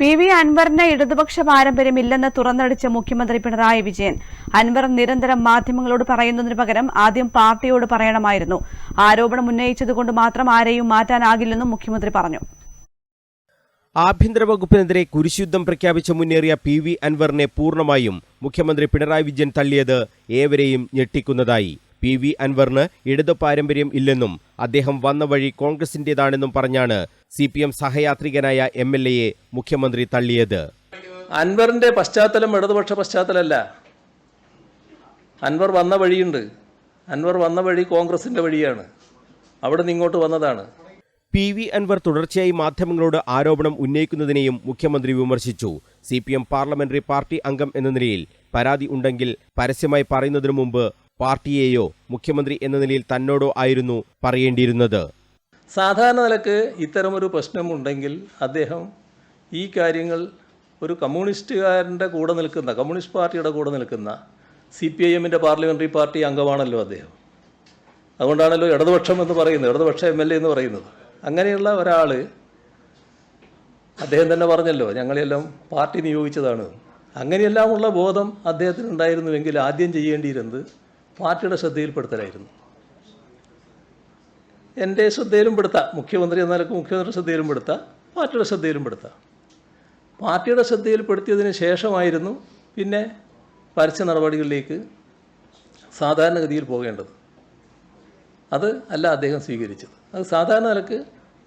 P V അൻവറിന് ഇടതുപക്ഷ പാരമ്പര്യമില്ലെന്ന് തുറന്നടിച്ച മുഖ്യമന്ത്രി പിണറായി വിജയൻ. അൻവർ നിരന്തരം മാധ്യമങ്ങളോട് പറയുന്നതിന് പകരം ആദ്യം പാർട്ടിയോട് പറയണമായിരുന്നു. ആരോപണം ഉന്നയിച്ചതുകൊണ്ട് മാത്രം ആരെയും മാറ്റാനാകില്ലെന്നും മുഖ്യമന്ത്രി പറഞ്ഞു. ആഭ്യന്തര വകുപ്പിനെതിരെ കുരിശുദ്ധം പ്രഖ്യാപിച്ച് മുന്നേറിയ പി വി അൻവറിനെ പൂർണമായും മുഖ്യമന്ത്രി പിണറായി വിജയൻ തള്ളിയത് ഏവരെയും ഞെട്ടിക്കുന്നതായി. പി വി അൻവറിന് ഇടതു പാരമ്പര്യം ഇല്ലെന്നും അദ്ദേഹം വന്ന വഴി കോൺഗ്രസിന്റേതാണെന്നും പറഞ്ഞാണ് സി പി എം സഹയാത്രികനായ എം എൽ എയെ മുഖ്യമന്ത്രി തള്ളിയത്. അൻവറിന്റെ പശ്ചാത്തലം ഇടതുപക്ഷ പശ്ചാത്തലമല്ല. അൻവർ വന്ന വഴിയുണ്ട്. അൻവർ വന്ന വഴി കോൺഗ്രസിന്റെ വഴിയാണ്. അവിടെ നിന്ന് ഇങ്ങോട്ട് വന്നതാണ്. പി വി അൻവർ തുടർച്ചയായി മാധ്യമങ്ങളോട് ആരോപണം ഉന്നയിക്കുന്നതിനെയും മുഖ്യമന്ത്രി വിമർശിച്ചു. C P M parliamentary party അംഗം എന്ന നിലയിൽ പരാതി ഉണ്ടെങ്കിൽ പരസ്യമായി പറയുന്നതിനു മുമ്പ് പാർട്ടിയെയോ മുഖ്യമന്ത്രി എന്ന നിലയിൽ തന്നോടോ ആയിരുന്നു പറയേണ്ടിയിരുന്നത്. സാധാരണ നിലയ്ക്ക് ഇത്തരമൊരു പ്രശ്നമുണ്ടെങ്കിൽ അദ്ദേഹം ഈ കാര്യങ്ങൾ ഒരു കമ്മ്യൂണിസ്റ്റുകാരന്റെ കൂടെ നിൽക്കുന്ന കമ്മ്യൂണിസ്റ്റ് പാർട്ടിയുടെ കൂടെ നിൽക്കുന്ന സി പി ഐ എമ്മിന്റെ പാർലമെന്ററി പാർട്ടി അംഗമാണല്ലോ അദ്ദേഹം. അതുകൊണ്ടാണല്ലോ ഇടതുപക്ഷം എന്ന് പറയുന്നത് ഇടതുപക്ഷ എം എൽ എ എന്ന് പറയുന്നത്. അങ്ങനെയുള്ള ഒരാൾ അദ്ദേഹം തന്നെ പറഞ്ഞല്ലോ ഞങ്ങളെല്ലാം പാർട്ടി നിയോഗിച്ചതാണ്. അങ്ങനെയെല്ലാമുള്ള ബോധം അദ്ദേഹത്തിന് ഉണ്ടായിരുന്നുവെങ്കിൽ ആദ്യം ചെയ്യേണ്ടിയിരുന്നത് പാർട്ടിയുടെ ശ്രദ്ധയിൽപ്പെടുത്തലായിരുന്നു. എന്റെ ശ്രദ്ധയിലും പെടുത്താം മുഖ്യമന്ത്രി എന്ന നിലയ്ക്ക് മുഖ്യമന്ത്രിയുടെ ശ്രദ്ധയിലും പെടുത്താം പാർട്ടിയുടെ ശ്രദ്ധയിലും പെടുത്താം പാർട്ടിയുടെ ശ്രദ്ധയിൽപ്പെടുത്തിയതിന് ശേഷമായിരുന്നു പിന്നെ പരസ്യ നടപടികളിലേക്ക് സാധാരണഗതിയിൽ പോകേണ്ടത്. അത് അല്ല അദ്ദേഹം സ്വീകരിച്ചത്. അത് സാധാരണ നിലയ്ക്ക്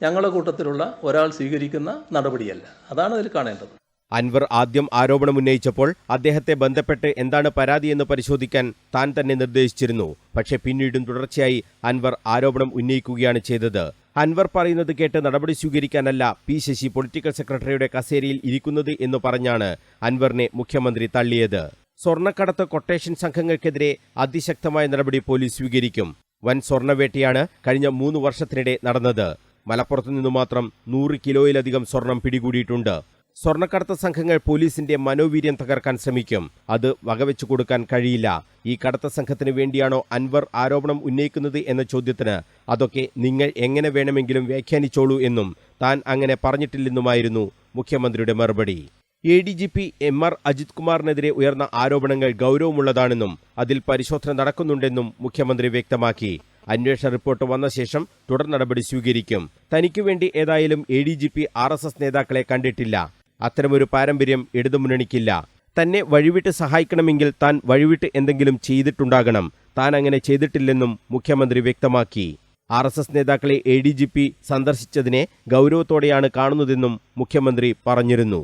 ഞങ്ങളുടെ കൂട്ടത്തിലുള്ള ഒരാൾ സ്വീകരിക്കുന്ന നടപടിയല്ല. അതാണ് അതിൽ കാണേണ്ടത്. അൻവർ ആദ്യം ആരോപണം ഉന്നയിച്ചപ്പോൾ അദ്ദേഹത്തെ ബന്ധപ്പെട്ട് എന്താണ് പരാതിയെന്ന് പരിശോധിക്കാൻ താൻ തന്നെ നിർദ്ദേശിച്ചിരുന്നു. പക്ഷേ പിന്നീടും തുടർച്ചയായി അൻവർ ആരോപണം ഉന്നയിക്കുകയാണ് ചെയ്തത്. അൻവർ പറയുന്നത് കേട്ട് നടപടി സ്വീകരിക്കാനല്ല പി ശശി പൊളിറ്റിക്കൽ സെക്രട്ടറിയുടെ കസേരയിൽ ഇരിക്കുന്നത് എന്ന് പറഞ്ഞാണ് അൻവറിനെ മുഖ്യമന്ത്രി തള്ളിയത്. സ്വർണക്കടത്ത് കൊട്ടേഷൻ സംഘങ്ങൾക്കെതിരെ അതിശക്തമായ നടപടി പോലീസ് സ്വീകരിക്കും. വൻ സ്വർണവേട്ടയാണ് കഴിഞ്ഞ മൂന്ന് വർഷത്തിനിടെ നടന്നത്. മലപ്പുറത്തു നിന്നു മാത്രം നൂറ് കിലോയിലധികം സ്വർണം പിടികൂടിയിട്ടുണ്ട്. സ്വർണക്കടത്ത് സംഘങ്ങൾ പോലീസിന്റെ മനോവീര്യം തകർക്കാൻ ശ്രമിക്കും. അത് വകവെച്ചു കൊടുക്കാൻ കഴിയില്ല. ഈ കടത്ത സംഘത്തിന് വേണ്ടിയാണോ അൻവർ ആരോപണം ഉന്നയിക്കുന്നത് എന്ന ചോദ്യത്തിന് അതൊക്കെ നിങ്ങൾ എങ്ങനെ വേണമെങ്കിലും വ്യാഖ്യാനിച്ചോളൂ എന്നും താൻ അങ്ങനെ പറഞ്ഞിട്ടില്ലെന്നുമായിരുന്നു മുഖ്യമന്ത്രിയുടെ മറുപടി. A D G P M R Ajith കുമാറിനെതിരെ ഉയർന്ന ആരോപണങ്ങൾ ഗൗരവമുള്ളതാണെന്നും അതിൽ പരിശോധന നടക്കുന്നുണ്ടെന്നും മുഖ്യമന്ത്രി വ്യക്തമാക്കി. അന്വേഷണ റിപ്പോർട്ട് വന്ന ശേഷം തുടർ നടപടി സ്വീകരിക്കും. തനിക്കുവേണ്ടി ഏതായാലും A D G P R S S നേതാക്കളെ കണ്ടിട്ടില്ല. അത്തരമൊരു പാരമ്പര്യം ഇടതുമുന്നണിക്കില്ല തന്നെ വഴിവിട്ട് സഹായിക്കണമെങ്കിൽ താൻ വഴിവിട്ട് എന്തെങ്കിലും ചെയ്തിട്ടുണ്ടാകണം. താൻ അങ്ങനെ ചെയ്തിട്ടില്ലെന്നും മുഖ്യമന്ത്രി വ്യക്തമാക്കി. ആർ എസ് എസ് നേതാക്കളെ എ ഡി ജി പി സന്ദർശിച്ചതിനെ ഗൗരവത്തോടെയാണ് കാണുന്നതെന്നും മുഖ്യമന്ത്രി പറഞ്ഞിരുന്നു.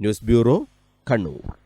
News bureau Kannur.